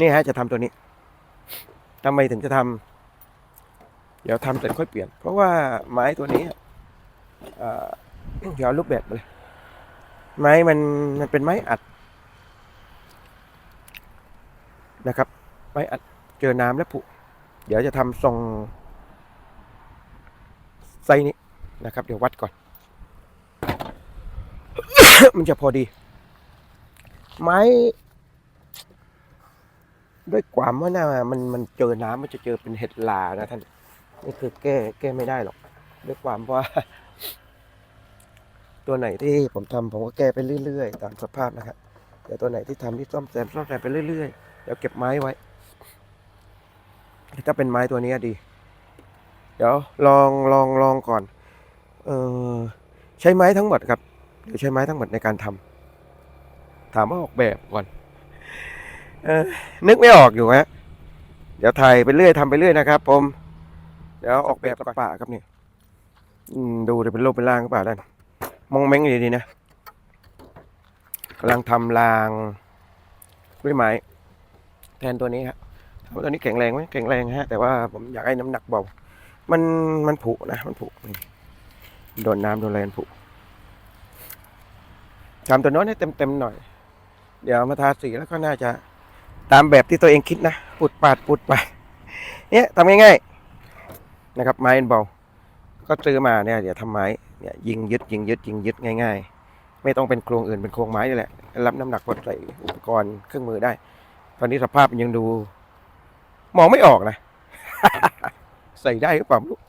นี่ฮะจะทำตัวนี้ทำไมถึงจะทำเดี๋ยวทำเสร็จค่อยเปลี่ยน เพราะว่าไม้ตัวนี้เดี๋ยวเอารูปแบบมาเลย ไม้มันมันเป็นไม้อัดนะครับ ไม้อัดเจอน้ำและผุ เดี๋ยวจะทำทรงไซส์นี้นะครับ เดี๋ยววัดก่อน มันจะพอดี ไม้ ด้วยความว่าหน้ามันมันเจอน้ำมันจะเจอเป็นเห็ดลานะท่านนี่คือแก้แก้ไม่ได้หรอก ด้วยความว่า ตัวไหนที่ผมทำผมก็แก้ไปเรื่อยๆ ตามสภาพนะครับแต่ตัวไหนที่ทำที่ซ่อมแซมซ่อมแซมไปเรื่อยๆเดี๋ยวเก็บไม้ไว้ถ้าเป็นไม้ตัวนี้ดี เดี๋ยวลองลองลองก่อน เออใช้ไม้ทั้งหมดครับหรือใช้ไม้ทั้งหมดในการทำถามว่าออกแบบก่อน เออนึกไม่ออกอยู่ฮะเดี๋ยวถ่ายไปเรื่อยทำไปเรื่อยนะครับ ผม เดี๋ยวออกแบบป่าครับเนี่อืมดูเดี๋ยวเป็นรูปเป็นร่างก็เปล่าด้านมองเม้งดีนะกำลังทำรางด้วยไม้แทนตัวนี้ครับตัวนี้แข็งแรงไหมแข็งแรงฮะ แต่ว่าผมอยากให้น้ำหนักเบา มันมันผุนะ มันผุโดนน้ำโดนอะไรมันผุทำตัวน้นให้เต็มๆหน่อย เดี๋ยวมาทาสีแล้วก็น่าจะ ตามแบบที่ตัวเองคิดนะปุดปาดปุดไปเนี่ยทำง่ายๆนะครับไม้เบาก็ซื้อมาเนี่ยเดี๋ยวทำไม้เนี่ยยิงยึดยิงยึดยิงยึดง่าย ๆ ไม่ต้องเป็นโครงอื่นเป็นโครงไม้นี่แหละรับน้ำหนักกดใส่อุปกรณ์เครื่องมือได้ ตอนนี้สภาพยังดู มองไม่ออกนะ ใส่ได้หรือเปล่าไม่รู้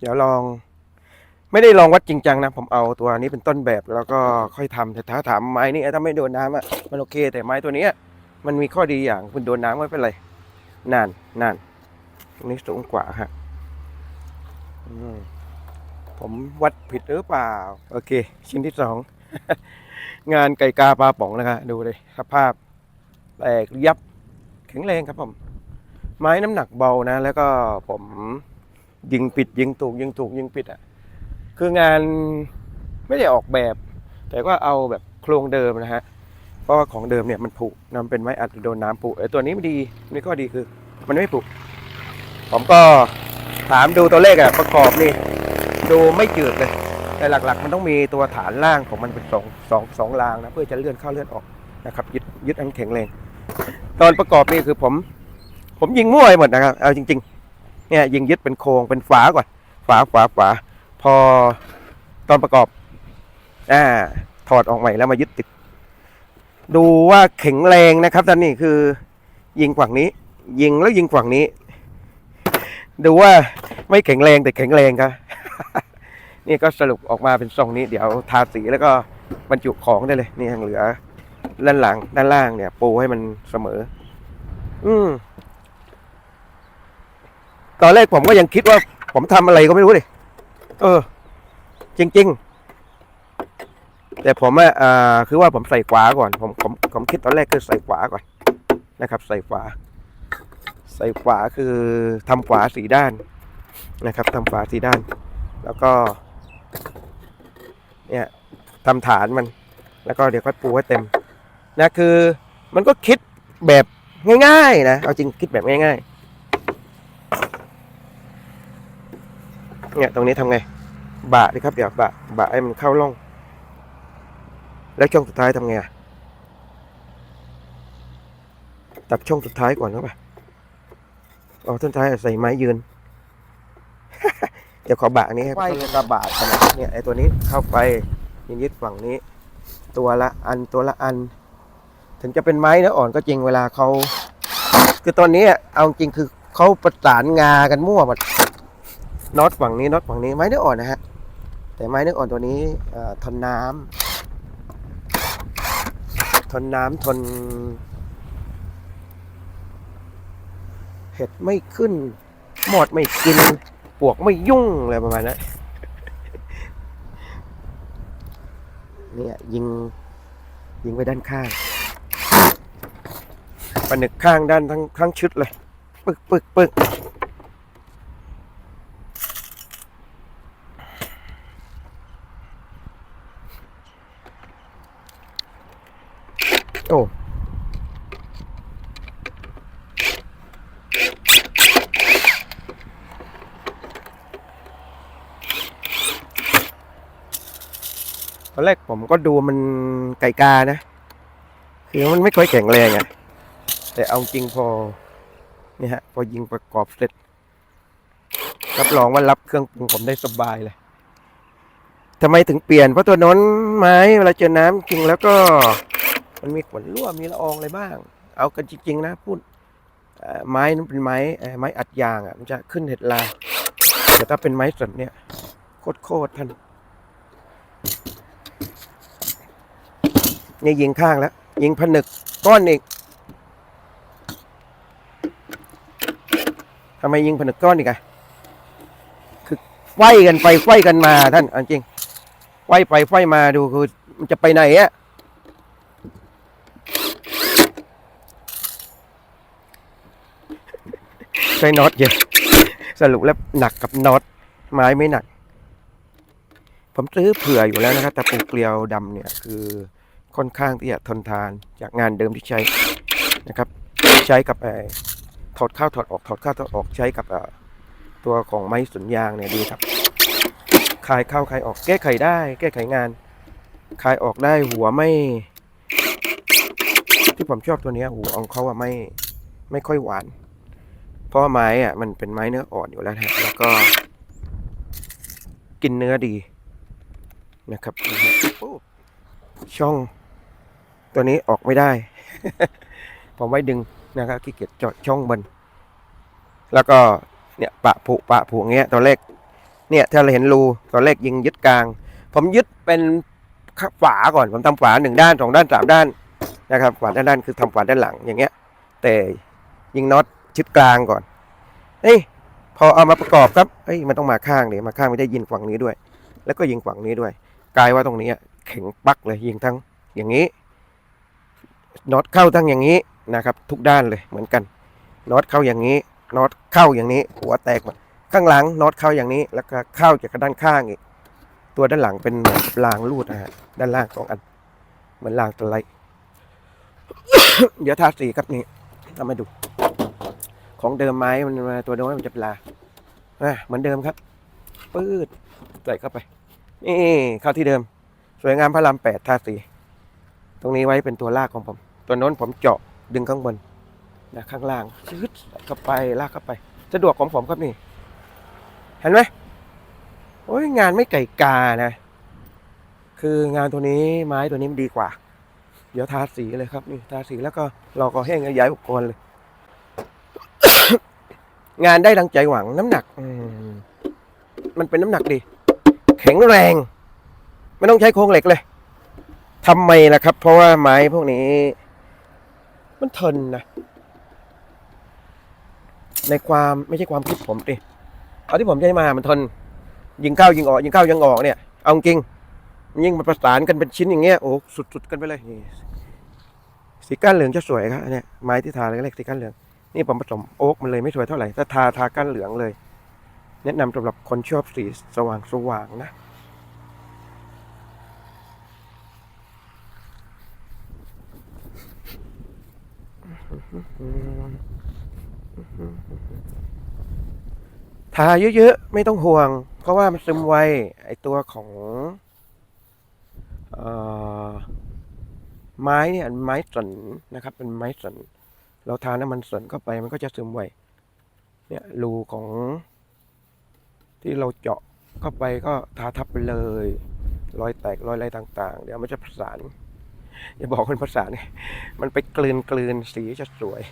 เดี๋ยวลอง ไม่ได้ลองวัดจริงจังนะ ผมเอาตัวนี้เป็นต้นแบบแล้วก็ค่อยทำแต่ถ้าถามไม้นี่ถ้าไม่โดนน้ำอะมันโอเค แต่ไม้ตัวนี้มันมีข้อดีอย่างคุณโดนน้ำไม่เป็นไรนานนานตรงนี้สูงกว่าฮะผมวัดผิดหรือเปล่า โอเค ชิ้นที่สอง งานไก่กาปลาป๋องนะครับดูเลยสภาพแตกยับแข็งแรงครับผม ไม้น้ำหนักเบานะ แล้วก็ผมยิงปิดยิงถูกยิงถูกยิงปิดอะ คืองานไม่ได้ออกแบบ แต่ก็เอาแบบโครงเดิมนะฮะเพราะว่าของเดิมเนี่ยมันผุนำเป็นไม้อัดโดนน้ำผุไอ้ตัวนี้ไม่ดีนี่ก็ดีคือ มันไม่ผุผมก็ถามดูตัวเลขอะประกอบนี่ดูไม่จืดเลย แต่หลักๆ มันต้องมีตัวฐานล่างของมันเป็นสองสองสองรางนะเพื่อจะเลื่อนเข้าเลื่อนออกนะครับยึดยึดอันแข็งแรงตอนประกอบนี่คือผม ผมยิงมั่วไปหมดนะครับเอาจริง ๆ เนี่ยยิงยึดเป็นโครงเป็นฝาก่อนฝาฝาฝา พอตอนประกอบ อ่า ถอดออกใหม่แล้วมายึดติด ดูว่าแข็งแรงนะครับท่านนี่คือ ยิงฝั่งนี้ ยิงแล้วยิงฝั่งนี้ ดูว่าไม่แข็งแรงแต่แข็งแรงครับ นี่ก็สรุปออกมาเป็นทรงนี้ เดี๋ยวทาสีแล้วก็บรรจุของได้เลยนี่ยังเหลือด้านหลังด้านล่างเนี่ยปูให้มันเสมอ อืมตอนแรกผมก็ยังคิดว่า ผมทำอะไรก็ไม่รู้ดิ เออ จริง ๆ แต่ผมอะอ่าคือว่าผมใส่ขวาก่อนผมผมผมคิดตอนแรกคือใส่ขวาก่อนนะครับ ใส่ขวา ใส่ขวาคือทำขวาสีด้านนะครับทำขวาสีด้าน แล้วก็ เนี่ยทำฐานมัน แล้วก็เดี๋ยวค่อยปูให้เต็มนะคือ มันก็คิดแบบง่ายๆนะเอาจริงคิดแบบง่าย ๆ เนี่ยตรงนี้ทำไง บะดิครับเดี๋ยวบะบะให้มันเข้าร่อง แล้วช่องสุดท้ายทำไงอะตัดช่องสุดท้ายก่อนเข้าไปเอาต้นท้ายใส่ไม้ยืน เดี๋ยวขอบะอันนี้ให้ไฟกระบาดขนาดเนี่ยไอตัวนี้เข้าไปยิงยึดฝั่งนี้ ตัวละอันตัวละอัน ถึงจะเป็นไม้เนื้ออ่อนก็จริงเวลาเขาคือตอนนี้อะเอาจริงคือเขาประสานงากันมั่วหมด น็อตฝั่งนี้น็อตฝั่งนี้ไม้เนื้ออ่อนนะฮะ แต่ไม้เนื้ออ่อนตัวนี้ทนน้ำทนน้ำทน เห็ดไม่ขึ้น หมอดไม่กิน ปวกไม่ยุ่งอะไรประมาณนั้นเนี่ยยิงยิงไปด้านข้างปนึกข้างด้านทั้งทั้งชุดเลย ปึกปึกปึก โอ้ตอนแรกผมก็ดูมันไก่กานะ คือมันไม่ค่อยแข็งแรงอะ่ะ แต่เอาจริงพอเนี่ยฮะ พอยิงประกอบเสร็จ รับรองว่ารับเครื่องปรุงผมได้สบายเลยทำไมถึงเปลี่ยน เพราะตัวน้นไม้เวลาเจอน้ำจริงแล้วก็ มันมีขนรั่วมีละอองอะไรบ้าง เอากันจริง ๆ นะพูดไม้นั้นเป็นไม้ไม้อัดยางอะมันจะขึ้นเห็ดลาแต่ถ้าเป็นไม้สดเนี่ยโคตรโคตรท่านนี่ยิงข้างแล้ว ยิงผนึกก้อนอีกทำไมยิงผนึกก้อนอีกอะคือไฟกันไปไฟกันมาท่านจริงไฟไปไฟมาดูคือมันจะไปไหนอะ ใช้น็อตเยอะสรุปแล้วหนักกับน็อตไม้ไม่หนัก ผมซื้อเผื่ออยู่แล้วนะครับแต่ปูเกลียวดำเนี่ยคือค่อนข้างที่จะทนทานจากงานเดิมที่ใช้นะครับ ใช้กับไอถอดเข้าถอดออกถอดเข้าถอดออกใช้กับตัวของไม้สนยางเนี่ยดีครับคลายเข้าคลายออกแก้ไขได้ แก้ไขงานคลายออกได้หัวไม่ ที่ผมชอบตัวเนี้ยหัวของเขาอะไม่ไม่ค่อยหวาน เพราะว่าไม้อะมันเป็นไม้เนื้ออ่อนอยู่แล้วนะแล้วก็ กินเนื้อดีนะครับช่อง ตัวนี้ออกไม่ได้ ผมไว้ดึงนะครับขี้เกียจเจาะช่องบนแล้วก็เนี่ยปะผุปะผุเงี้ยตอนแรกเนี่ยถ้าเราเห็นรูตอนแรกยิงยึดกลาง ผมยึดเป็นฝาก่อนผมทำฝาหนึ่งด้านสองด้านสามด้านนะครับฝาด้านด้านคือทำฝาด้านหลังอย่างเงี้ย แต่ยิงน็อต ชิดกลางก่อนเฮ้ยพอเอามาประกอบครับเฮ้ยมันต้องมาข้างเนี่ยมาข้างไม่ได้ยิงฝั่งนี้ด้วย แล้วก็ยิงฝั่งนี้ด้วยกลายว่าตรงนี้แข็งปักเลยยิงทั้งอย่างนี้น็อตเข้าทั้งอย่างนี้นะครับ ทุกด้านเลยเหมือนกันน็อตเข้าอย่างนี้น็อตเข้าอย่างนี้ หัวแตกหมดข้างหลังน็อตเข้าอย่างนี้ แล้วก็เข้าจากด้านข้างอีกตัวด้านหลังเป็นรางรูดนะฮะด้านล่างสองอัน เหมือนรางตะไลเดี๋ยวทาสีครับนี่ทำให้ดู ของเดิมไม้มันมาตัวโน้นมันจะเปลาอะเหมือนเดิมครับปื๊ดใส่เข้าไป นี่เข้าที่เดิม สวยงามพระรามแปดท่าสี ตรงนี้ไว้เป็นตัวลากของผม ตัวน้นผมเจาะดึงข้างบนนะข้างล่างชืดเข้าไปลากเข้าไป สะดวกของผมครับนี่ เห็นไหมโอ้ยงานไม่ไก่กานะ คืองานตัวนี้ไม้ตัวนี้มันดีกว่า เดี๋ยวทาสีเลยครับนี่ทาสีแล้วก็รอก็แห้งแล้วย้ายอุปกรณ์เลย งานได้ดังใจหวังน้ำหนักมันเป็นน้ำหนักดี แข็งแรง ไม่ต้องใช้โครงเหล็กเลยทำไมล่ะครับ เพราะว่าไม้พวกนี้ มันทนนะ ในความไม่ใช่ความคิดผมดิเอาที่ผมใช้มามันทน ยิงเข้ายิงออกยิงเข้ายิงออกเนี่ยเอาจริงยิ่งมาประสานกันเป็นชิ้นอย่างเงี้ยโอ้สุดๆกันไปเลยสีก้านเหลืองจะสวยครับเนี่ยไม้ที่ทาเล็กๆสีก้านเหลือง นี่ผมผสมโอ๊กมันเลยไม่สวยเท่าไหร่ ถ้าทาทาก้านเหลืองเลย แนะนำสำหรับคนชอบสีสว่างสว่างนะ ทาเยอะๆ ไม่ต้องห่วง เพราะว่ามันซึมไว ไอตัวของอไม้เนี่ยไม้สนนะครับ เป็นไม้สน เราทาน้ำมันสนเข้าไปมันก็จะซึมไวเนี่ยรูของ ที่เราเจาะเข้าไปก็ทาทับไปเลย รอยแตกรอยอะไรต่าง ๆ เดี๋ยวมันจะประสานอย่าบอกคนประสานมันไปกลืนกลืนสีจะสวย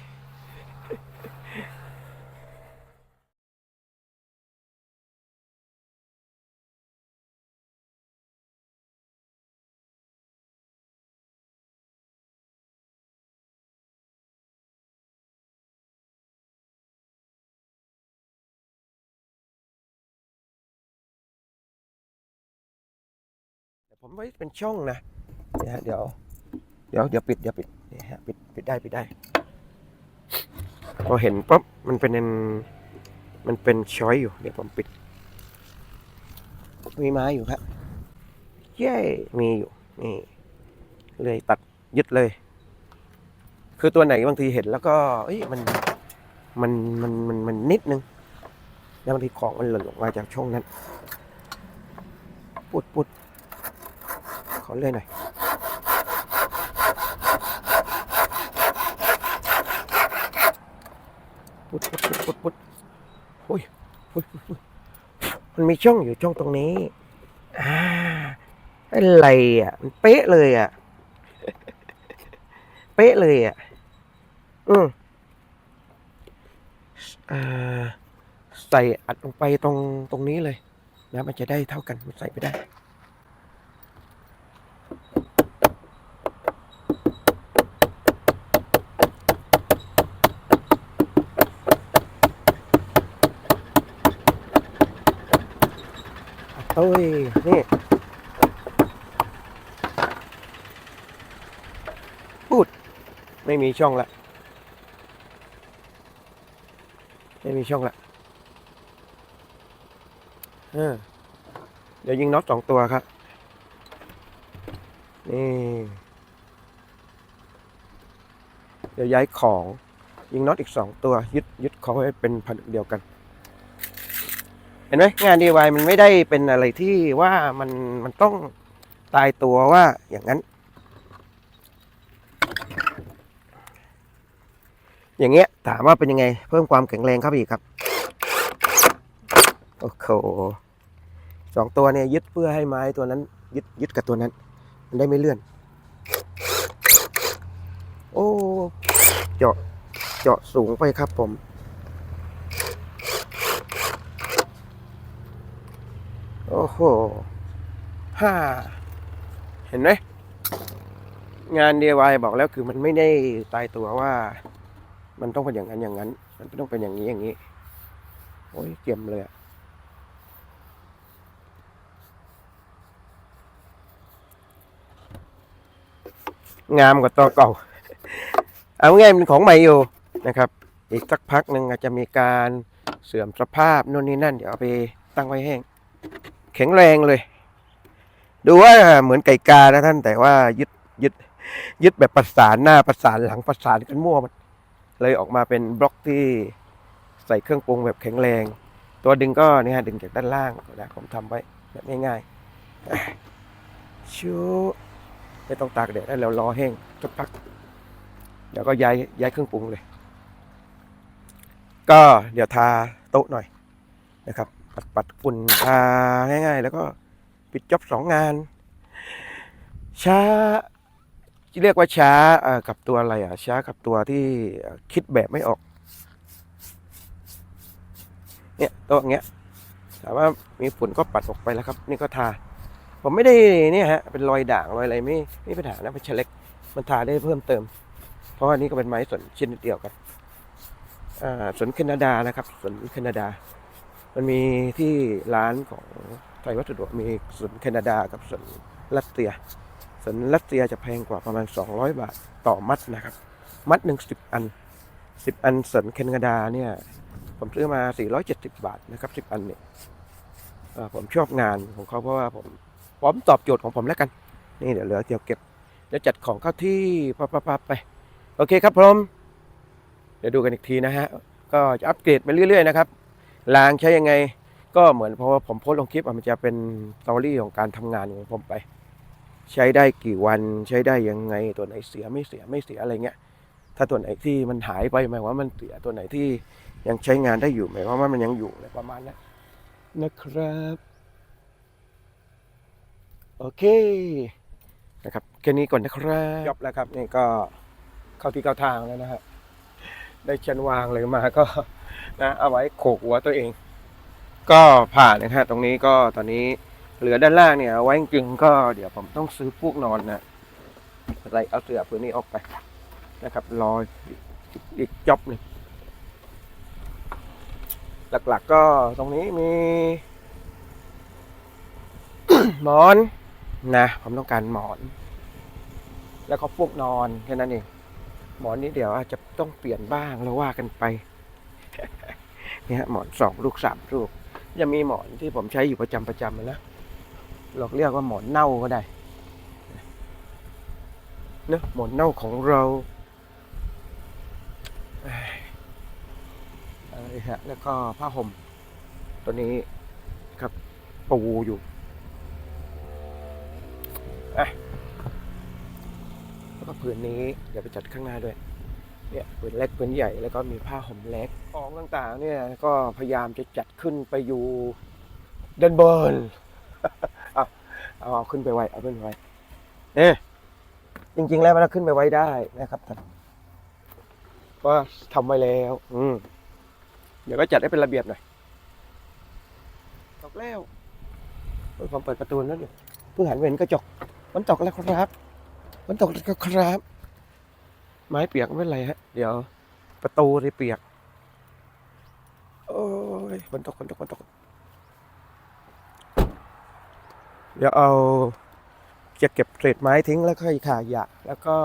ผมไว้เป็นช่องนะเนี่ยฮะเดี๋ยว เดี๋ยวเดี๋ยวปิดเดี๋ยวปิดนี่ฮะปิดปิดได้ปิดได้ พอเห็นปั๊บมันเป็นมันเป็นช้อยอยู่ เดี๋ยวผมปิด มีไม้อยู่ครับเย้มีอยู่นี่เลยตัดยึดเลย คือตัวไหนบางทีเห็นแล้วก็เอ้ยมันมันมันมันมันนิดนึงแล้วบางทีของมันหล่นลงมาจากช่องนั้น ปุดปุด ขอเลื่อยหน่อยปุดปุดปุดปุดปุดโอ้ยโอ้ยอุ้ยมันมีช่องอยู่ช่องตรงนี้ อ่า อะไรอะ มันเป๊ะเลยอะ เป๊ะเลยอะ อืมอ่าใส่อัดลงไปตรงตรงนี้เลยนะมันจะได้เท่ากันมันใส่ไปได้ โอ้ย นี่พูด ไม่มีช่องละ ไม่มีช่องละเออเดี๋ยวยิงน็อตสองตัวครับ นี่ เดี๋ยวย้ายของ ยิงน็อตอีกสองตัว ยึดยึดเขาให้เป็นพันธุ์เดียวกัน เห็นไหมงาน DIY มันไม่ได้เป็นอะไรที่ว่ามันมันต้องตายตัวว่าอย่างนั้น อย่างเงี้ยถามว่าเป็นยังไง เพิ่มความแข็งแรงเข้าไปอีกครับ โอ้โหสองตัวเนี่ยยึดเพื่อให้ไม้ตัวนั้น ยึดยึดกับตัวนั้น มันได้ไม่เลื่อน โอ้ เจาะเจาะสูงไปครับผม โอ้โหห้าเห็นไหมงาน DIY บอกแล้วคือมันไม่ได้ตายตัวว่า มันต้องเป็นอย่างนั้นอย่างนั้น มันต้องเป็นอย่างนี้อย่างนี้ โอ้ยเกี่ยมเลยอะงามกว่าตัวเก่า เอาง่ายๆมันของใหม่อยู่นะครับ อีกสักพักหนึ่งอาจจะมีการเสื่อมสภาพนู่นนี่นั่น เดี๋ยวเอาไปตั้งไว้แห้ง แข็งแรงเลย ดูว่าเหมือนไก่กานะท่านแต่ว่ายึดยึดยึดแบบประสานหน้าประสานหลังประสานกันมั่วมันเลยออกมาเป็นบล็อกที่ใส่เครื่องปรุงแบบแข็งแรง ตัวดึงก็เนี่ยฮะดึงจากด้านล่างนะผมทำไว้แบบง่ายๆชูไม่ต้องตากแดดแล้วรอแห้งสักพักเดี๋ยวก็ย้ายย้ายเครื่องปรุงเลย ก็เดี๋ยวทาโต๊ะหน่อยนะครับ ปัดปัดฝุ่นทาง่าย ๆ แล้วก็ปิดจ็อบสองงาน ช้าเรียกว่าช้ากับตัวอะไรอะ ช้ากับตัวที่คิดแบบไม่ออก เนี่ยโตัวเงี้ยถามว่ามีฝุ่นก็ปัดออกไปแล้วครับ นี่ก็ทา ผมไม่ได้เนี่ยฮะเป็นรอยด่างรอยอะไรไม่ไม่ปัญหานะเป็นเชล็กมันทาได้เพิ่มเติม เพราะว่านี่ก็เป็นไม้สนชนิดเดียวกันอ่าสนแคนาดานะครับสนแคนาดา มันมีที่ร้านของไทยวัสดุมีสวนแคนาดากับสวนรัสเซียสวนรัสเซียจะแพงกว่าประมาณ 200 บาทต่อมัดนะครับ มัดหนึ่งสิบอันสิบอันสวนแคนาดาเนี่ยผมซื้อมา 470 บาทนะครับสิบอันเนี่ยผมชอบงานของเขาเพราะว่าผมพร้อมตอบโจทย์ของผมแล้วกัน นี่เดี๋ยวเหลือเดี๋ยวเก็บเดี๋ยวจัดของเข้าที่ปั๊บๆไป โอเคครับผมเดี๋ยวดูกันอีกทีนะฮะ ก็จะอัปเกรดไปเรื่อยๆนะครับ รางใช้ยังไง ก็เหมือนเพราะว่าผมโพสต์ลงคลิปอะมันจะเป็นสตอรี่ของการทำงานของผมไป ใช้ได้กี่วันใช้ได้ยังไง ตัวไหนเสียไม่เสียไม่เสียอะไรเงี้ยถ้าตัวไหนที่มันหายไปหมายความว่ามันเสียตัวไหนที่ยังใช้งานได้อยู่หมายความว่ามันยังอยู่อะไรประมาณนั้นนะครับโอเคนะครับแค่นี้ก่อนนะครับจบแล้วครับนี่ก็เข้าที่เข้าทางแล้วนะฮะได้ชันวางเลยมาก็ นะเอาไว้โขกหัวตัวเอง ก็ผ่านนะฮะตรงนี้ก็ตอนนี้เหลือด้านล่างเนี่ยเอาไว้จริงก็เดี๋ยวผมต้องซื้อพวกนอนนะอะไรเอาเสื้อผืนนี้ออกไปนะครับรออีกอีกจ็อบหนึ่งหลักๆก็ตรงนี้มีหมอนนะผมต้องการหมอน แล้วก็พวกนอนแค่นั้นเองหมอนนี้เดี๋ยวอาจจะต้องเปลี่ยนบ้างแล้วว่ากันไป เนี่ยหมอนสองลูกสามลูกยังมีหมอนที่ผมใช้อยู่ประจำประจำนะเราเรียกว่าหมอนเน่าก็ได้เนะหมอนเน่าของเราอะไรฮะแล้วก็ผ้าห่มตัวนี้ครับปูอยู่อะแล้วก็ผืนนี้เดี๋ยวไปจัดข้างหน้าด้วย เนี่ยผืนเล็กผืนใหญ่แล้วก็มีผ้าห่มเล็ก ของต่างๆเนี่ยก็พยายามจะจัดขึ้นไปอยู่เด้านบนเอาเอาเอาขึ้นไปไว้เอาขึ้นไว้เอ๊ะจริง ๆ แล้วมันขึ้นไปไว้ได้นะครับท่านก็ทำไว้แล้ว อืมเดี๋ยวก็จัดให้เป็นระเบียบหน่อยตกแล้วเฮ้ยผมเปิดประตูแล้วเนี่ยเพิ่งหันเห็นกระจกมันตกแล้วครับมันตกแล้วครับ ไม้เปียกไม่เป็นไรฮะ เดี๋ยว ประตูที่เปียก อ้ยฝนตกฝนตกฝนตก เดี๋ยวเอาจะเก็บเศษไม้ทิ้งแล้วค่อยขายะ แล้วก็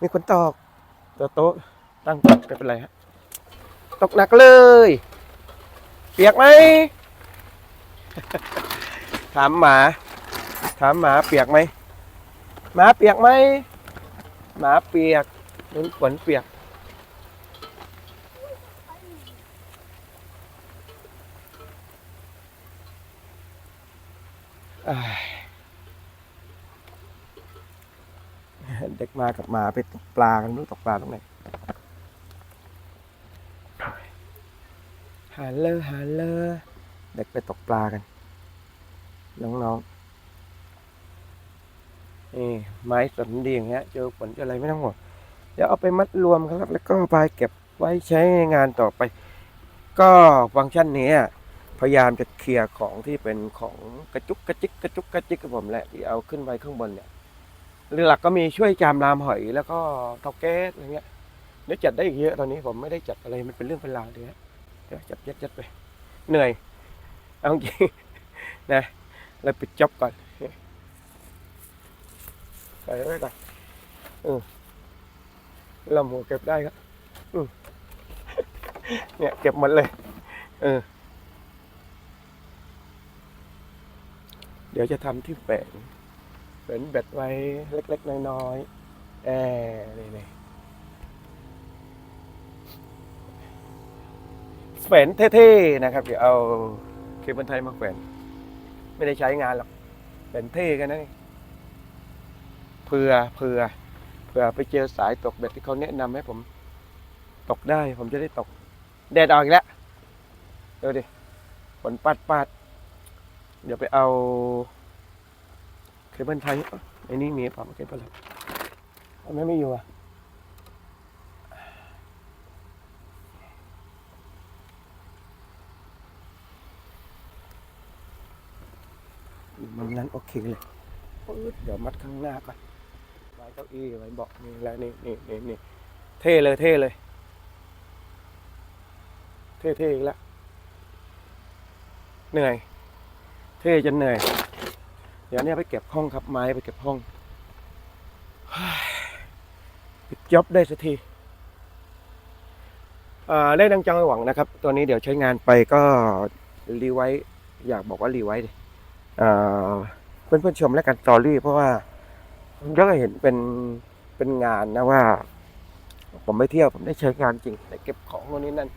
มีคนตอกตัวโต๊ะตั้งตกไม่เป็นไรฮะ ตกหนักเลย เปียกไหม ถามหมา ถามหมาเปียกไหม หมาเปียกไหม หมาเปียกนุ้นฝนเปียก อ้าย เด็กมากับหมาไปตกปลากันรู้ตกปลาตรงไหนหาเลอหาเลอเด็กไปตกปลากัน น้องๆนี่ไม้สนดีอย่างเงี้ยเจอฝนเจออะไรไม่ต้องห่วงเดี๋ยวเอาไปมัดรวมครับ แล้วก็ไปเก็บไว้ใช้ในงานต่อไป ก็ฟังก์ชันนี้ พยายามจะเคลียร์ของที่เป็นของกระจุกกระจิกกระจุกกระจิกกับผมแหละที่เอาขึ้นไว้ข้างบนเนี่ยหลักก็มีช่วยจามรามหอยแล้วก็เตาแก๊สอะไรเงี้ยเดี๋ยวจัดได้อีกเยอะตอนนี้ผมไม่ได้จัดอะไรมันเป็นเรื่องเป็นราวเลยฮะเดี๋ยวจัดยัดยัดไป เหนื่อยเอาจริงนะเลยปิดจ็อบก่อนใส่ไว้ก่อนเออลำหัวเก็บได้ครับอืมเนี่ยเก็บหมดเลยเออ เดี๋ยวจะทำที่แฝงแฝงแบตไว้เล็ก ๆ น้อยๆแอร์นี่แฝนเท่ๆนะครับ เดี๋ยวเอาเคเบิลไทยมาแฝนไม่ได้ใช้งานหรอกแฝนเท่กันนะนี่เผื่อเผื่อเผื่อไปเจอสายตกเบ็ดที่เขาแนะนำให้ผมตกได้ ผมจะได้ตก แดดออกอีกแล้ว เดี๋ยวดิฝนปาดปาด เดี๋ยวไปเอาเคเบิลไทยเอ้าไอ้นี่มีเปล่าเคเบิลทำไมไม่อยู่อะอยู่มุมนั้นโอเคเลยปึ๊ดเดี๋ยวมัดข้างหน้าก่อนไม้เก้าอี้ไม้เบาะนี่แล้วนี่นี่นี่นี่เท่เลยเท่เลย เท่เท่อีกแล้วเหนื่อย เท่จนเหนื่อย เดี๋ยวเนี่ยไปเก็บห้องครับไม้ไปเก็บห้องปิดจ็อบได้สักทีอ่าได้ดังใจหวังนะครับ ตัวนี้เดี๋ยวใช้งานไปก็รีไว้ อยากบอกว่ารีไว้ดิเพื่อนๆชมแล้วกันสตอรี่ เพราะว่าก็เห็นเป็นเป็นงานนะว่า ผมไปเที่ยวผมได้ใช้งานจริงได้เก็บของโน่นนี่นั่น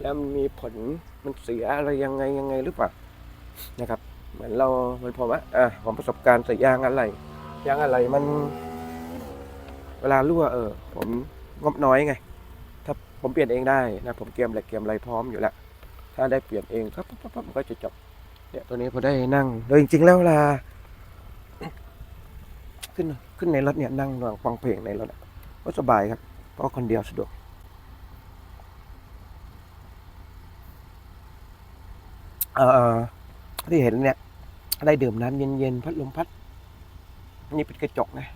แล้วมันมีผลมันเสียอะไรยังไงยังไงหรือเปล่านะครับ เหมือนเราเหมือนผมอะอะผมประสบการณ์ใส่ยางอะไรยางอะไรมัน เวลารั่วเออ ผมงบน้อยไง ถ้าผมเปลี่ยนเองได้นะผมเกมเหล็กเกมอะไรพร้อมอยู่แล้วถ้าได้เปลี่ยนเองปั๊บปั๊บปั๊บมันก็จะจบเนี่ยตัวนี้พอได้นั่งโดยจริง ๆ แล้วเวลา ขึ้นขึ้นในรถเนี่ยนั่งฟังเพลงในรถก็สบายครับเพราะคนเดียวสะดวกเอ่อที่เห็นเนี่ย ได้ดื่มน้ำเย็นๆพัดลมพัด นี่เป็นกระจกนะ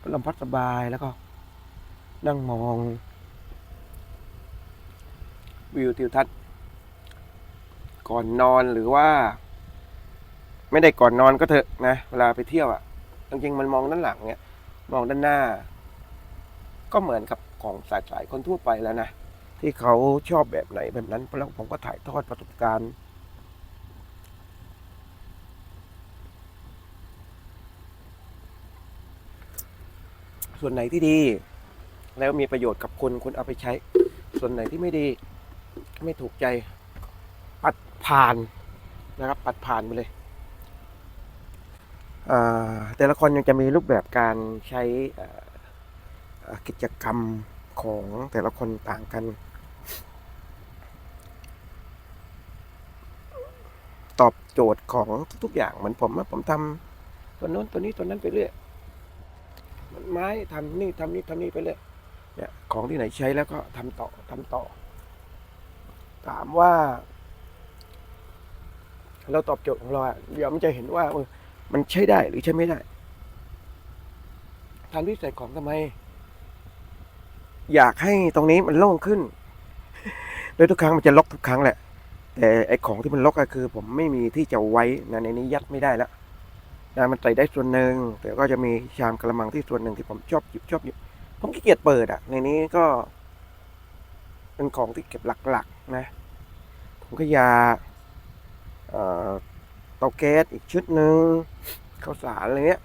พัดลมพัดสบายแล้วก็ นั่งมอง วิวทิวทัศน์ ก่อนนอนหรือว่า ไม่ได้ก่อนนอนก็เถอะนะ เวลาไปเที่ยวอะ่ะจริงๆมันมองด้านหลังเนี่ย มองด้านหน้า ก็เหมือนกับของสายๆคนทั่วไปแล้วนะ ที่เขาชอบแบบไหนแบบนั้นแล้วผมก็ถ่ายทอดประสบการณ์ ส่วนไหนที่ดี แล้วมีประโยชน์กับคุณคุณเอาไปใช้ ส่วนไหนที่ไม่ดี ไม่ถูกใจปัดผ่านนะครับ ปัดผ่านไปเลยแต่ละคนยังจะมีรูปแบบการใช้กิจกรรมของแต่ละคนต่างกัน ตอบโจทย์ของทุกๆอย่างเหมือนผมอะผมทำตัวโน้นตัวนี้ตัวนั้นไปเรื่อย ไม้ทำนี่ทำนี่ทำนี่ไปเรื่อยเนี่ยของที่ไหนใช้แล้วก็ทำต่อทำต่อ ถามว่า เราตอบโจทย์ของเราอะเดี๋ยวมันจะเห็นว่ามันใช้ได้หรือใช้ไม่ได้ทำที่ใส่ของทำไม อยากให้ตรงนี้มันโล่งขึ้นโดยทุกครั้งมันจะล็อกทุกครั้งแหละ แต่ไอของที่มันล็อกก็คือ ผมไม่มีที่จะไว้นะในนี้ยัดไม่ได้แล้ว นะมันใส่ได้ส่วนหนึ่งแต่ก็จะมีชามกระมังที่ส่วนหนึ่งที่ผมชอบหยิบชอบหยิบผมขี้เกียจเปิดอะ ในนี้ก็ เป็นของที่เก็บหลักๆนะถุงขยะเอ่อเตาแก๊สอีกชุดหนึ่งข้าวสารอะไรเงี้ย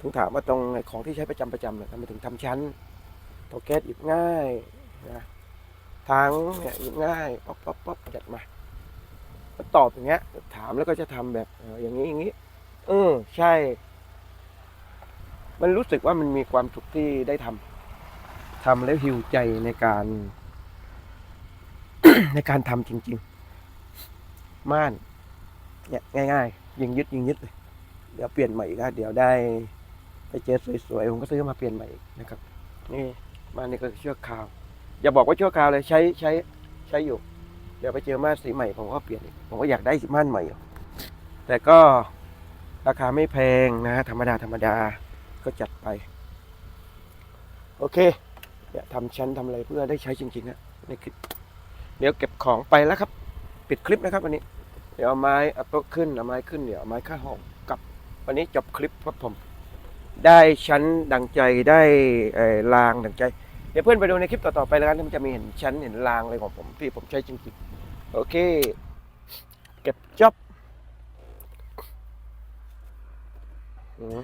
ถึงถามว่าตรงของที่ใช้ประจำประจำเนี่ยทำไมถึงทำชั้นเตาแก๊สหยิบง่ายนะทั้งเนี่ยหยิบง่ายป๊อปป๊อปป๊อปจัดมาก็ตอบอย่างเงี้ยถามแล้วก็จะทำแบบอออย่างนี้อย่างนี้ เออ ใช่ มันรู้สึกว่ามันมีความสุขที่ได้ทำทำแล้วหิวใจในการ ในการทำจริง ๆ ม่าน เนี่ยง่ายๆ ยิงยึดยิงยึดเลยเดี๋ยวเปลี่ยนใหม่อีก็เดี๋ยวได้ไปเจอสวยๆผมก็ซื้อมาเปลี่ยนใหม่อีกนะครับ นี่ม่านนี่ก็ชั่วคราว อย่าบอกว่าชั่วคราวเลยใช้ใช้ใช้อยู่ เดี๋ยวไปเจอม่านสีใหม่ผมก็เปลี่ยนอีกผมก็อยากได้ม่านใหม่อยู่แต่ก็ ราคาไม่แพงนะ ธรรมดาธรรมดาก็จัดไป โอเคเนี่ยทำชั้นทำอะไรเพื่อได้ใช้จริงๆอะในคลิปเดี๋ยวเก็บของไปแล้วครับ ปิดคลิปนะครับวันนี้ เดี๋ยวเอาไม้เอาโต๊ะขึ้นเอาไม้ขึ้นเดี๋ยวเอาไม้ข้าห้องกลับวันนี้จบคลิปครับผม ได้ชั้นดังใจได้รางดังใจ เดี๋ยวเพื่อนไปดูในคลิปต่อๆไปแล้วกันมันจะมีเห็นชั้นเห็นรางอะไรของผมที่ผมใช้จริงๆโอเค เก็บจ็อบ อืม